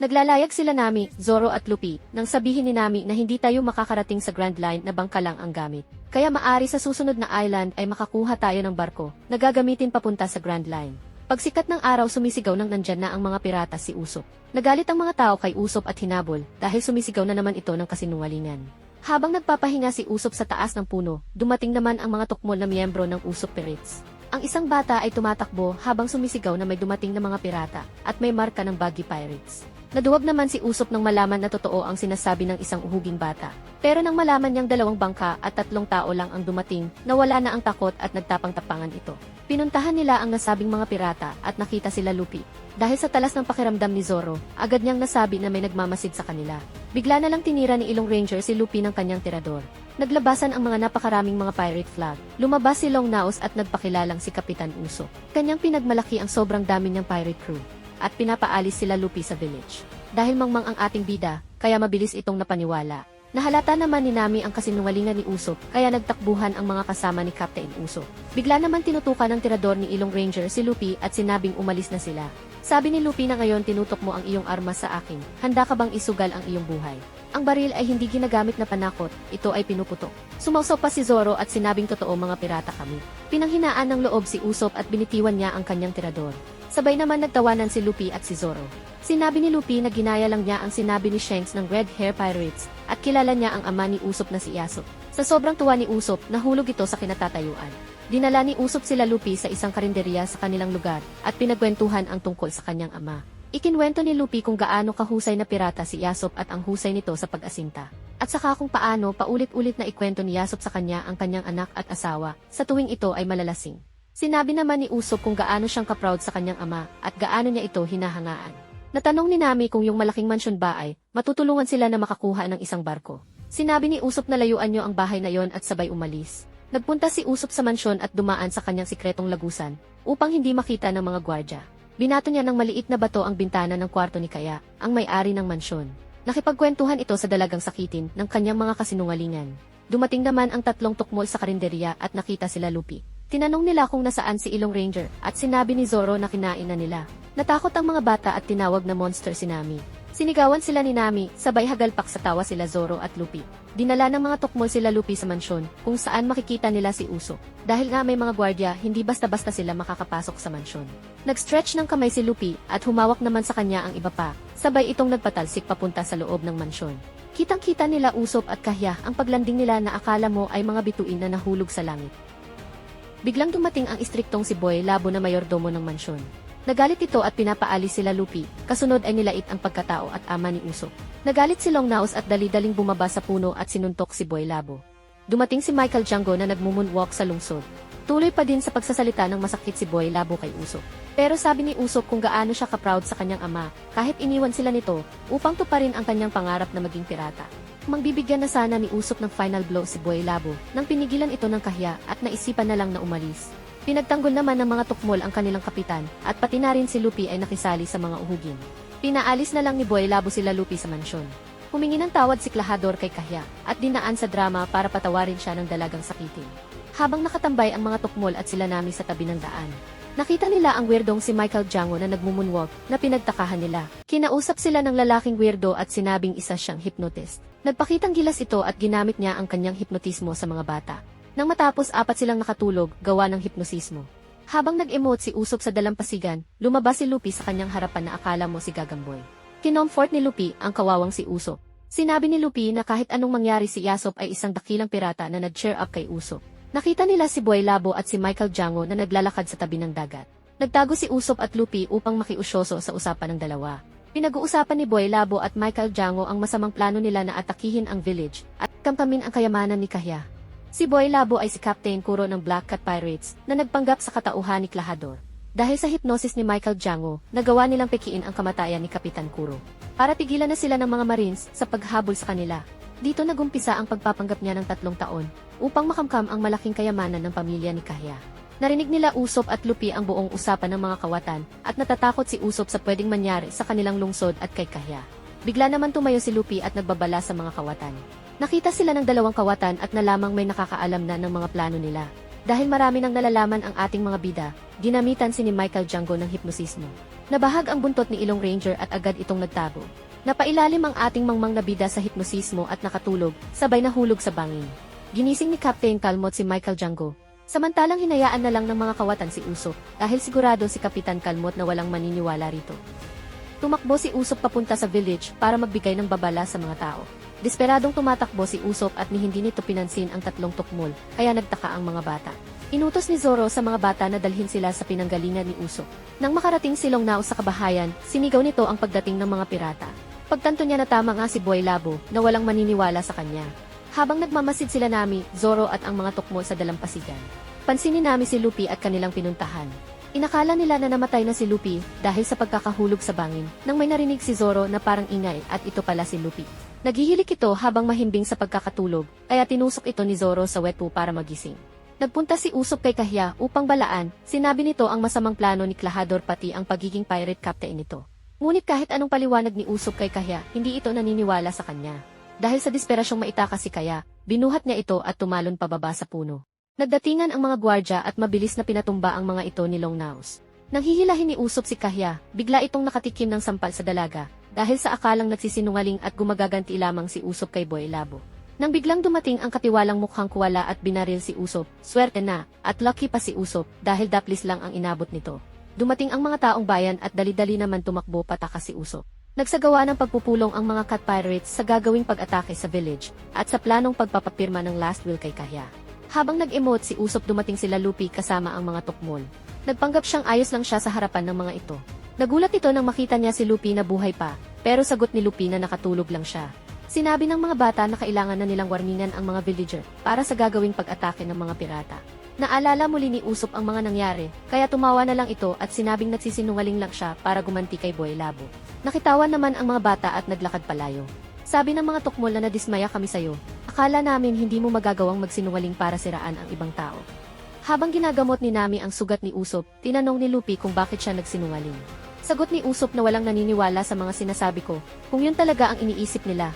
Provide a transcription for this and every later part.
Naglalayag sila Nami, Zoro at Luffy nang sabihin ni Nami na hindi tayo makakarating sa Grand Line na bangka lang ang gamit. Kaya maari sa susunod na island ay makakuha tayo ng barko na gagamitin papunta sa Grand Line. Pagsikat ng araw sumisigaw nang nandyan na ang mga pirata si Usop. Nagalit ang mga tao kay Usop at hinabol dahil sumisigaw na naman ito ng kasinungalingan. Habang nagpapahinga si Usop sa taas ng puno, dumating naman ang mga tukmol na miyembro ng Usop Pirates. Ang isang bata ay tumatakbo habang sumisigaw na may dumating na mga pirata at may marka ng Baggy Pirates. Naduwag naman si Usop nang malaman na totoo ang sinasabi ng isang uhuging bata. Pero nang malaman niyang dalawang bangka at tatlong tao lang ang dumating, nawala na ang takot at nagtapang-tapangan ito. Pinuntahan nila ang nasabing mga pirata at nakita sila Luffy. Dahil sa talas ng pakiramdam ni Zoro, agad niyang nasabi na may nagmamasid sa kanila. Bigla na lang tinira ni Ilong Ranger si Luffy ng kanyang tirador. Naglabasan ang mga napakaraming mga pirate flag. Lumabas si Long Naos at nagpakilalang si Kapitan Uso. Kanyang pinagmalaki ang sobrang dami niyang pirate crew at pinapaalis sila Luffy sa village. Dahil mangmang ang ating bida, kaya mabilis itong napaniwala. Nahalata naman ni Nami ang kasinungalingan ni Usopp, kaya nagtakbuhan ang mga kasama ni Captain Usopp. Bigla naman tinutukan ng tirador ni Ilong Ranger si Luffy at sinabing umalis na sila. Sabi ni Luffy na ngayon tinutok mo ang iyong arma sa akin, handa ka bang isugal ang iyong buhay? Ang baril ay hindi ginagamit na panakot, ito ay pinuputok. Sumausaw pa si Zoro at sinabing totoo mga pirata kami. Pinanghinaan ng loob si Usopp at binitiwan niya ang kanyang tirador. Sabay naman nagtawanan si Luffy at si Zoro. Sinabi ni Luffy na ginaya lang niya ang sinabi ni Shanks ng Red Hair Pirates at kilala niya ang ama ni Usopp na si Yasop. Sa sobrang tuwa ni Usopp, nahulog ito sa kinatatayuan. Dinala ni Usopp sila Luffy sa isang karinderya sa kanilang lugar at pinagkwentuhan ang tungkol sa kanyang ama. Ikinwento ni Luffy kung gaano kahusay na pirata si Yasop at ang husay nito sa pag-asinta. At saka kung paano paulit-ulit na ikwento ni Yasop sa kanya ang kanyang anak at asawa sa tuwing ito ay malalasing. Sinabi naman ni Usopp kung gaano siyang kaproud sa kanyang ama at gaano niya ito hinahangaan. Natanong ni Nami kung yung malaking mansyon ba ay matutulungan sila na makakuha ng isang barko. Sinabi ni Usopp na layuan niyo ang bahay na yon at sabay umalis. Nagpunta si Usopp sa mansyon at dumaan sa kanyang sikretong lagusan upang hindi makita ng mga gwardya. Binato niya ng maliit na bato ang bintana ng kwarto ni Kaya, ang may-ari ng mansyon. Nakipagkwentuhan ito sa dalagang sakitin ng kanyang mga kasinungalingan. Dumating naman ang tatlong tukmol sa karinderya at nakita sila Lupi. Tinanong nila kung nasaan si Ilong Ranger at sinabi ni Zoro na kinain na nila. Natakot ang mga bata at tinawag na monster si Nami. Sinigawan sila ni Nami, sabay hagalpak sa tawa sila Zoro at Lupi. Dinala ng mga tukmol sila Lupi sa mansyon, kung saan makikita nila si Uso. Dahil nga may mga gwardya, hindi basta-basta sila makakapasok sa mansyon. Nag-stretch ng kamay si Lupi at humawak naman sa kanya ang iba pa, sabay itong nagpatalsik papunta sa loob ng mansyon. Kitang-kita nila Usop at Kahya ang paglanding nila na akala mo ay mga bituin na nahulog sa langit. Biglang dumating ang istriktong si Boy Labo na mayordomo ng mansyon. Nagalit ito at pinapaalis sila Lupi, kasunod ay nilait ang pagkatao at ama ni Usop. Nagalit si Long Naos at dali-daling bumaba sa puno at sinuntok si Boy Labo. Dumating si Michael Django na nagmumunwalk sa lungsod. Tuloy pa din sa pagsasalita ng masakit si Boy Labo kay Usop. Pero sabi ni Usop kung gaano siya kaproud sa kanyang ama, kahit iniwan sila nito, upang tuparin ang kanyang pangarap na maging pirata. Mangbibigyan na sana ni Usop ng final blow si Boy Labo, nang pinigilan ito ng kahya at naisipan na lang na umalis. Pinagtanggol naman ng mga tukmol ang kanilang kapitan, at pati na rin si Lupi ay nakisali sa mga uhugin. Pinaalis na lang ni Boy Labo sila Lupi sa mansyon. Humingi ng tawad si Klahador kay Kahya, at dinaan sa drama para patawarin siya ng dalagang sakitin. Habang nakatambay ang mga tukmol at sila nami sa tabi ng daan, Nakita nila ang weirdong si Michael Django na nagmumunwalk na pinagtakahan nila. Kinausap sila ng lalaking weirdo at sinabing isa siyang hypnotist. Nagpakitang gilas ito at ginamit niya ang kanyang hipnotismo sa mga bata. Nang matapos apat silang nakatulog, gawa ng hipnosismo. Habang nag-emote si Usop sa dalampasigan, lumabas si Lupi sa kanyang harapan na akala mo si Gagamboy. Kinomfort ni Lupi ang kawawang si Usop. Sinabi ni Lupi na kahit anong mangyari si Yasop ay isang dakilang pirata na nag-cheer up kay Usop. Nakita nila si Boy Labo at si Michael Django na naglalakad sa tabi ng dagat. Nagtago si Usop at Lupi upang makiusyoso sa usapan ng dalawa. Pinag-uusapan ni Boy Labo at Michael Django ang masamang plano nila na atakihin ang village at kamkamin ang kayamanan ni Kahya. Si Boy Labo ay si Captain Kuro ng Black Cat Pirates na nagpanggap sa katauhan ni Klahador. Dahil sa hypnosis ni Michael Django, nagawa nilang pekiin ang kamatayan ni Kapitan Kuro. Para pigilan na sila ng mga Marines sa paghabol sa kanila. Dito nagumpisa ang pagpapanggap niya ng tatlong taon upang makamkam ang malaking kayamanan ng pamilya ni Kahya. Narinig nila Usop at Lupi ang buong usapan ng mga kawatan at natatakot si Usop sa pwedeng mangyari sa kanilang lungsod at kay Kahya. Bigla naman tumayo si Lupi at nagbabala sa mga kawatan. Nakita sila ng dalawang kawatan at nalamang may nakakaalam na ng mga plano nila. Dahil marami nang nalalaman ang ating mga bida, ginamitan si ni Michael Django ng hipnosismo. Nabahag ang buntot ni Ilong Ranger at agad itong nagtago. Napailalim ang ating mangmang nabida sa hipnosismo at nakatulog, sabay nahulog sa bangin. Ginising ni Captain Kalmot si Michael Django. Samantalang hinayaan na lang ng mga kawatan si Usop dahil sigurado si Kapitan Kalmot na walang maniniwala rito. Tumakbo si Usop papunta sa village para magbigay ng babala sa mga tao. Desperadong tumatakbo si Usop at ni hindi nito pinansin ang tatlong tukmol, kaya nagtaka ang mga bata. Inutos ni Zoro sa mga bata na dalhin sila sa pinanggalingan ni Usop. Nang makarating si Long Nao sa kabahayan, sinigaw nito ang pagdating ng mga pirata. Pagtanto niya na tama nga si Boy Labo na walang maniniwala sa kanya. Habang nagmamasid sila Nami, Zoro at ang mga tukmol sa dalampasigan. Pansinin Nami si Luffy at kanilang pinuntahan. Inakala nila na namatay na si Luffy dahil sa pagkakahulog sa bangin nang may narinig si Zoro na parang ingay at ito pala si Luffy. Naghihilik ito habang mahimbing sa pagkakatulog kaya tinusok ito ni Zoro sa wetpo para magising. Nagpunta si Usop kay Kahya upang balaan, sinabi nito ang masamang plano ni Klahador pati ang pagiging pirate captain nito. Ngunit kahit anong paliwanag ni Usop kay Kahya, hindi ito naniniwala sa kanya. Dahil sa disperasyong maitaka si Kaya, binuhat niya ito at tumalon pababa sa puno. Nagdatingan ang mga gwardya at mabilis na pinatumba ang mga ito ni Long Naus. Nang hihilahin ni Usop si Kahya, bigla itong nakatikim ng sampal sa dalaga, dahil sa akalang nagsisinungaling at gumagaganti lamang si Usop kay Boy Labo. Nang biglang dumating ang katiwalang mukhang kuwala at binaril si Usop, swerte na, at lucky pa si Usop dahil daplis lang ang inabot nito. Dumating ang mga taong bayan at dali-dali naman tumakbo pataka si Usop. Nagsagawa ng pagpupulong ang mga cat pirates sa gagawing pag-atake sa village at sa planong pagpapapirma ng last will kay Kahya. Habang nag-emote si Usop dumating sila Lupi kasama ang mga tukmol. Nagpanggap siyang ayos lang siya sa harapan ng mga ito. Nagulat ito nang makita niya si Lupi na buhay pa, pero sagot ni Lupi na nakatulog lang siya. Sinabi ng mga bata na kailangan na nilang warningan ang mga villager para sa gagawing pag-atake ng mga pirata. Naalala muli ni Usop ang mga nangyari, kaya tumawa na lang ito at sinabing nagsisinungaling lang siya para gumanti kay Boy Labo. Nakitawan naman ang mga bata at naglakad palayo. Sabi ng mga tukmol na nadismaya kami sayo, akala namin hindi mo magagawang magsinungaling para siraan ang ibang tao. Habang ginagamot ni Nami ang sugat ni Usop, tinanong ni Lupi kung bakit siya nagsinungaling. Sagot ni Usop na walang naniniwala sa mga sinasabi ko, kung yun talaga ang iniisip nila,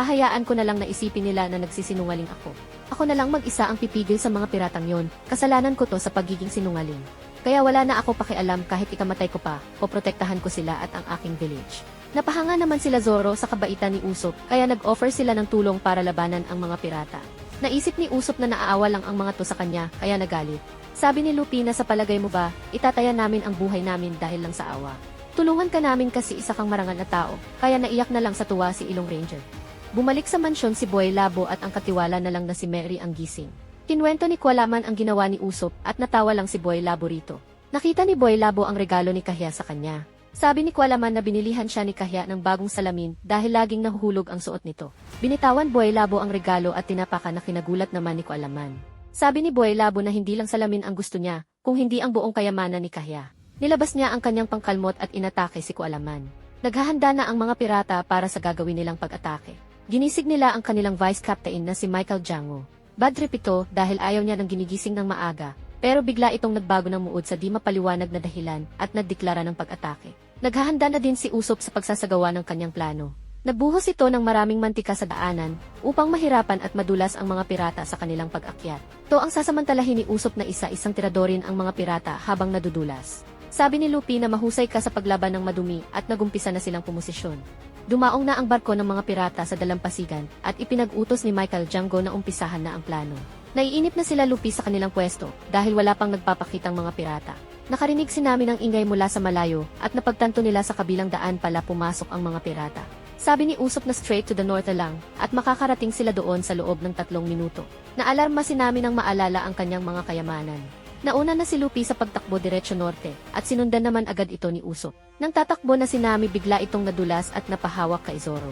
hahayaan ko na lang na isipin nila na nagsisinungaling ako. Ako na lang mag-isa ang pipigil sa mga piratang yon, kasalanan ko to sa pagiging sinungaling. Kaya wala na ako pakialam kahit ikamatay ko pa, poprotektahan ko sila at ang aking village. Napahanga naman sila Zoro sa kabaitan ni Usop, kaya nag-offer sila ng tulong para labanan ang mga pirata. Naisip ni Usop na naaawa lang ang mga to sa kanya, kaya nagalit. Sabi ni Lupi na sa palagay mo ba, itataya namin ang buhay namin dahil lang sa awa. Tulungan ka namin kasi isa kang marangal na tao, kaya naiyak na lang sa tuwa si Ilong Ranger. Bumalik sa mansyon si Boy Labo at ang katiwala na lang na si Mary ang gising. Kinwento ni Kualaman ang ginawa ni Usop at natawa lang si Boy Labo rito. Nakita ni Boy Labo ang regalo ni Kahya sa kanya. Sabi ni Kualaman na binilihan siya ni Kahya ng bagong salamin dahil laging nahuhulog ang suot nito. Binitawan Boy Labo ang regalo at tinapakan na kinagulat naman ni Kualaman. Sabi ni Boy Labo na hindi lang salamin ang gusto niya, kung hindi ang buong kayamanan ni Kahya. Nilabas niya ang kanyang pangkalmot at inatake si Kualaman. Naghahanda na ang mga pirata para sa gagawin nilang pag-atake. Ginisig nila ang kanilang vice captain na si Michael Jango. Bad trip ito dahil ayaw niya ng ginigising ng maaga, pero bigla itong nagbago ng muod sa di mapaliwanag na dahilan at nagdeklara ng pag-atake. Naghahanda na din si Usop sa pagsasagawa ng kanyang plano. Nagbuhos ito ng maraming mantika sa daanan upang mahirapan at madulas ang mga pirata sa kanilang pag-akyat. To ang sasamantalahin ni Usop na isa-isang tiradorin ang mga pirata habang nadudulas. Sabi ni Lupi na mahusay ka sa paglaban ng madumi at nagumpisa na silang pumosisyon. Dumaong na ang barko ng mga pirata sa dalampasigan at ipinag-utos ni Michael Django na umpisahan na ang plano. Naiinip na sila lupi sa kanilang pwesto dahil wala pang nagpapakitang mga pirata. Nakarinig si namin ng ingay mula sa malayo at napagtanto nila sa kabilang daan pala pumasok ang mga pirata. Sabi ni Usop na straight to the north lang at makakarating sila doon sa loob ng tatlong minuto. Naalarma si namin ng maalala ang kanyang mga kayamanan. Nauna na si Lupi sa pagtakbo diretsyo norte at sinundan naman agad ito ni Usop. Nang tatakbo na si Nami bigla itong nadulas at napahawak kay Zoro.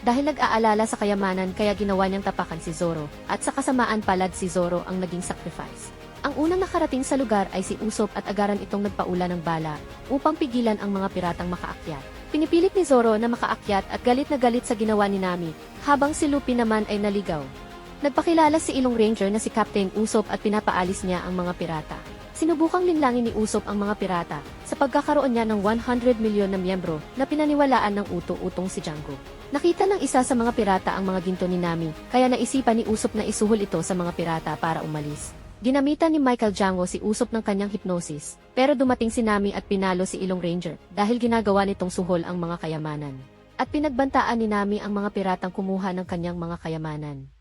Dahil nag-aalala sa kayamanan kaya ginawa niyang tapakan si Zoro at sa kasamaan palad si Zoro ang naging sacrifice. Ang unang nakarating sa lugar ay si Usop at agaran itong nagpaula ng bala upang pigilan ang mga piratang makaakyat. Pinipilit ni Zoro na makaakyat at galit na galit sa ginawa ni Nami habang si Lupi naman ay naligaw. Nagpakilala si Ilong Ranger na si Captain Usop at pinapaalis niya ang mga pirata. Sinubukang linlangin ni Usop ang mga pirata sa pagkakaroon niya ng 100 milyon na miyembro na pinaniwalaan ng uto-utong si Django. Nakita ng isa sa mga pirata ang mga ginto ni Nami, kaya naisipan ni Usop na isuhol ito sa mga pirata para umalis. Ginamitan ni Michael Django si Usop ng kanyang hypnosis, pero dumating si Nami at pinalo si Ilong Ranger dahil ginagawa nitong suhol ang mga kayamanan. At pinagbantaan ni Nami ang mga piratang kumuha ng kanyang mga kayamanan.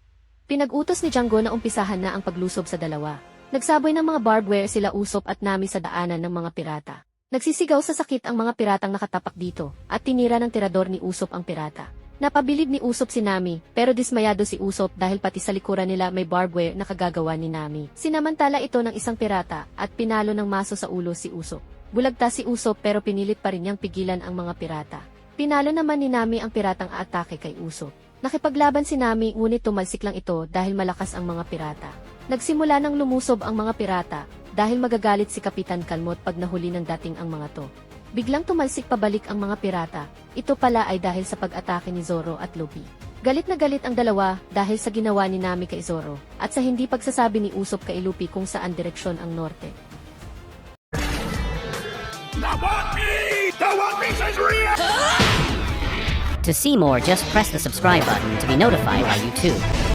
Pinag-utos ni Django na umpisahan na ang paglusob sa dalawa. Nagsaboy ng mga barbed wire sila Usop at Nami sa daanan ng mga pirata. Nagsisigaw sa sakit ang mga piratang nakatapak dito, at tinira ng tirador ni Usop ang pirata. Napabilib ni Usop si Nami, pero dismayado si Usop dahil pati sa likuran nila may barbed wire na kagagawa ni Nami. Sinamantala ito ng isang pirata, at pinalo ng maso sa ulo si Usop. Bulagta si Usop pero pinilit pa rin niyang pigilan ang mga pirata. Pinalo naman ni Nami ang piratang aatake kay Usop. Nakipaglaban si Nami ngunit tumalsik lang ito dahil malakas ang mga pirata. Nagsimula nang lumusob ang mga pirata dahil magagalit si Kapitan Kalmot pag nahuli ng dating ang mga to. Biglang tumalsik pabalik ang mga pirata. Ito pala ay dahil sa pag-atake ni Zoro at Luffy. Galit na galit ang dalawa dahil sa ginawa ni Nami kay Zoro at sa hindi pagsasabi ni Usopp kay Luffy kung saan direksyon ang norte. To see more, just press the subscribe button to be notified by YouTube.